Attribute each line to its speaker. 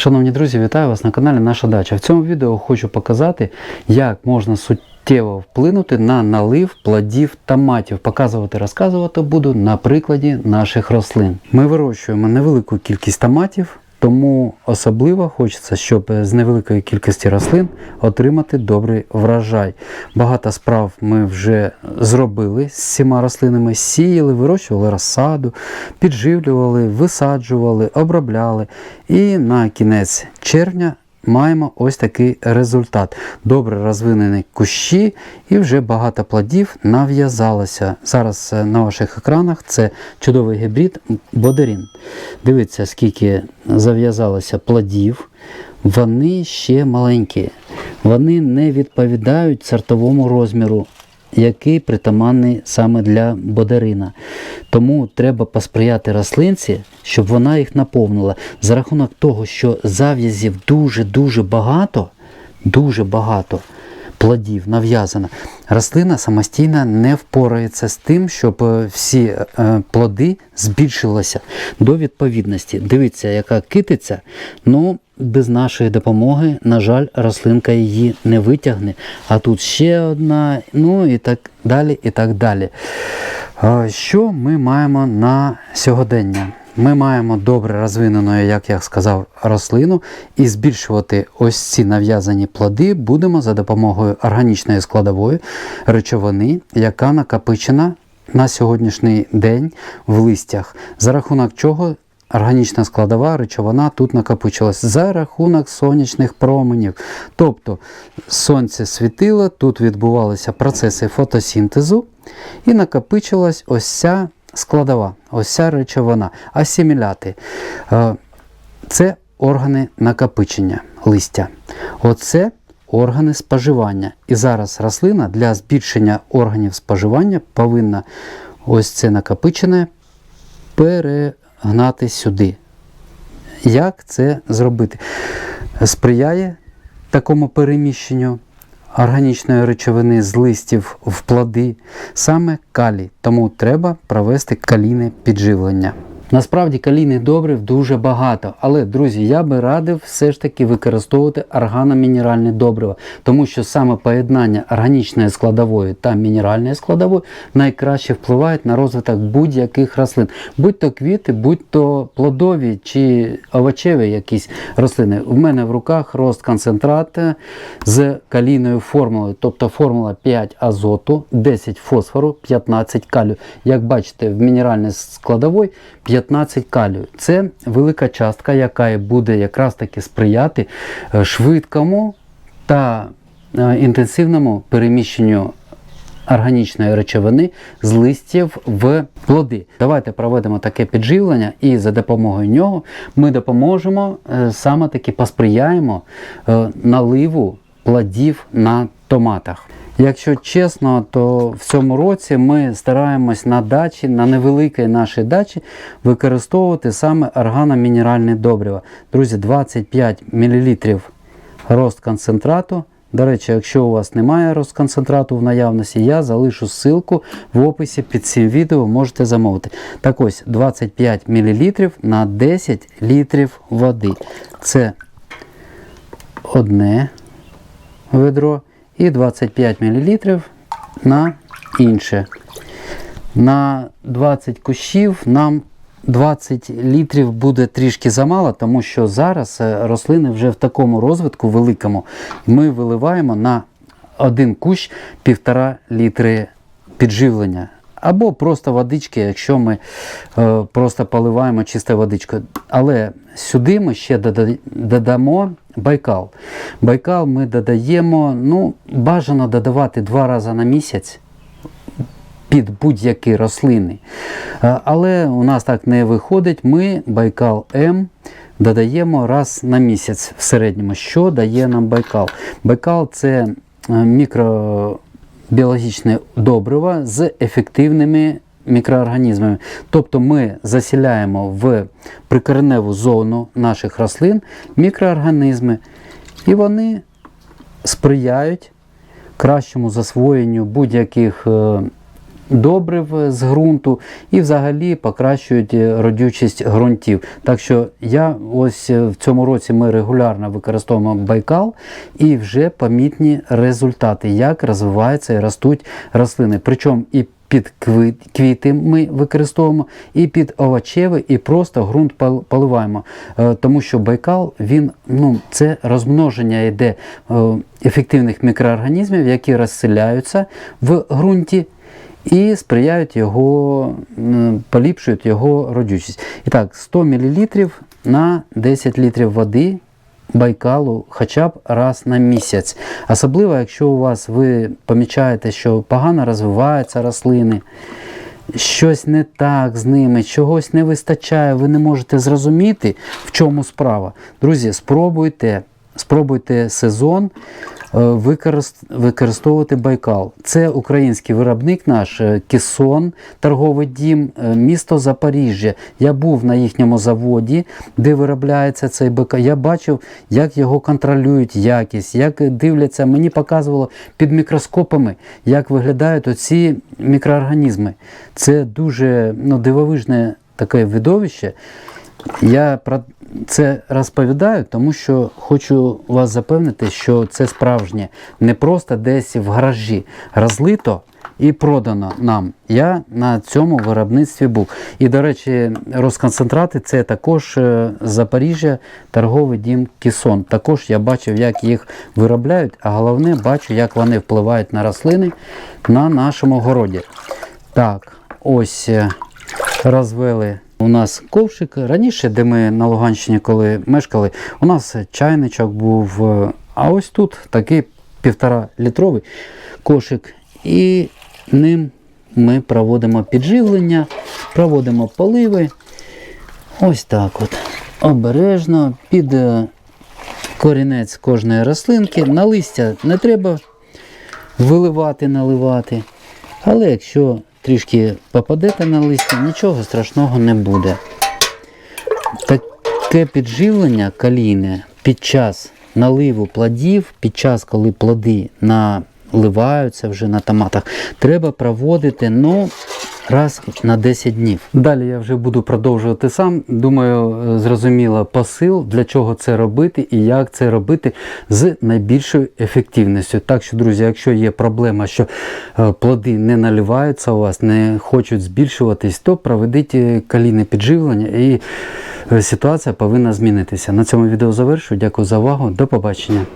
Speaker 1: Шановні друзі, вітаю вас на каналі Наша Дача. В цьому відео хочу показати, як можна суттєво вплинути на налив плодів томатів. Показувати, розказувати буду на прикладі наших рослин. Ми вирощуємо невелику кількість томатів, тому особливо хочеться, щоб з невеликої кількості рослин отримати добрий врожай. Багато справ ми вже зробили з цими рослинами, сіяли, вирощували розсаду, підживлювали, висаджували, обробляли. І на кінець червня маємо ось такий результат. Добре розвинені кущі і вже багато плодів нав'язалося. Зараз е, на ваших екранах це чудовий гібрид Бодерін. Дивіться, скільки зав'язалося плодів. Вони ще маленькі. Вони не відповідають сортовому розміру який притаманний саме для бодарина. Тому треба посприяти рослинці, щоб вона їх наповнила. За рахунок того, що зав'язів дуже-дуже багато, дуже багато плодів нав'язано, рослина самостійно не впорається з тим, щоб е, всі е, плоди збільшилися до відповідності. Дивіться, яка китиця, ну без нашої допомоги, на жаль, рослинка її не витягне. А тут ще одна, ну і так далі. і так далі. Що ми маємо на сьогодення? Ми маємо добре розвинену, як я сказав, рослину, і збільшувати ось ці нав'язані плоди будемо за допомогою органічної складової речовини, яка накопичена на сьогоднішній день в листях, за рахунок чого органічна складова речовина тут накопичилась за рахунок сонячних променів. Тобто сонце світило, тут відбувалися процеси фотосинтезу і накопичилась ось ця складова, ось ця речовина, асиміляти. Е, це органи накопичення листя. Оце органи споживання. І зараз рослина для збільшення органів споживання повинна ось це накопичене перегнати сюди. Як це зробити? Сприяє такому переміщенню органічної речовини з листів в плоди саме калій, тому треба провести калійне підживлення. Насправді калійних добрив дуже багато, але, друзі, я би радив все ж таки використовувати органомінеральне добрива, тому що саме поєднання органічної складової та мінеральної складової найкраще впливають на розвиток будь-яких рослин, будь-то квіти, будь-то плодові чи овочеві якісь рослини. У мене в руках рост концентрата з калійною формулою, тобто формула 5 азоту, 10 фосфору, 15 калію. Як бачите, в мінеральній складовій 15 калію. Це велика частка, яка буде якраз таки сприяти е, швидкому та е, інтенсивному переміщенню органічної речовини з листів в плоди. Давайте проведемо таке підживлення, і за допомогою нього ми допоможемо е, саме таки посприяємо наливу плодів на томатах. Якщо чесно, то в цьому році ми стараємось на дачі, на невеликій нашій дачі використовувати саме органомінеральне добриво. Друзі, 25 мл рост концентрату. До речі, якщо у вас немає розконцентрату в наявності, я залишу ссылку в описі під цим відео, можете замовити. Так ось 25 мл на 10 літрів води. Це одне ведро і 25 мл на інше. На 20 кущів нам 20 літрів буде трішки замало, тому що зараз е, рослини вже в такому розвитку великому. Ми виливаємо на один кущ 1,5 літри підживлення. Або просто водички, якщо ми е, просто поливаємо чистою водичкою. Але сюди ми ще додамо байкал. Байкал ми додаємо, ну, бажано додавати два рази на місяць під будь-які рослини. Е, але у нас так не виходить. Ми байкал М додаємо раз на місяць в середньому. Що дає нам байкал? Байкал це е, мікро біологічне добриво з ефективними мікроорганізмами. Тобто ми засіляємо в прикореневу зону наших рослин мікроорганізми, і вони сприяють кращому засвоєнню будь-яких е, добрив з ґрунту і взагалі покращують е, родючість ґрунтів. Так що я ось е, в цьому році ми регулярно використовуємо байкал і вже помітні результати, як розвиваються і ростуть рослини. Причому і під квіти ми використовуємо, і під овочевий, і просто ґрунт поливаємо. Е, Тому що байкал він ну це розмноження йде ефективних мікроорганізмів, які розселяються в ґрунті. І сприяють його, поліпшують його родючість. І так, 100 мл на 10 літрів води байкалу хоча б раз на місяць. Особливо, якщо у вас ви помічаєте, що погано розвиваються рослини, щось не так з ними, чогось не вистачає, ви не можете зрозуміти, в чому справа. Друзі, спробуйте, спробуйте сезон використовувати байкал. Це український виробник наш е, Кісон, торговий дім, е, місто Запоріжжя. Я був на їхньому заводі, де виробляється цей байкал. Я бачив, як його контролюють якість, як дивляться. Мені показувало під мікроскопами, як виглядають оці мікроорганізми. Це дуже ну, дивовижне таке видовище. Я це розповідаю, тому що хочу вас запевнити, що це справжнє, не просто десь в гаражі розлито і продано нам. Я на цьому виробництві був. І, до речі, розконцентрати це також е, Запоріжжя, торговий дім Кісон. Також я бачив, як їх виробляють, а головне, бачу, як вони впливають на рослини на нашому городі. Так, ось е, розвели у нас ковшик. Раніше, де ми на Луганщині, коли мешкали, у нас чайничок був. е, А ось тут такий півтора літровий кошик. І ним ми проводимо підживлення, проводимо поливи. Ось так от. Обережно під е, корінець кожної рослинки. На листя не треба виливати, наливати. Але якщо трішки попадете на листя, нічого страшного не буде. Таке підживлення калійне під час наливу плодів, під час, коли плоди наливаються вже на томатах, треба проводити ну, раз на 10 днів. Далі я вже буду продовжувати сам. Думаю, е, зрозуміло посил, для чого це робити і як це робити з найбільшою ефективністю. Так що, друзі, якщо є проблема, що е, плоди не наливаються у вас, не хочуть збільшуватись, то проведіть е, калійне підживлення і ситуація повинна змінитися. На цьому відео завершую. Дякую за увагу. До побачення.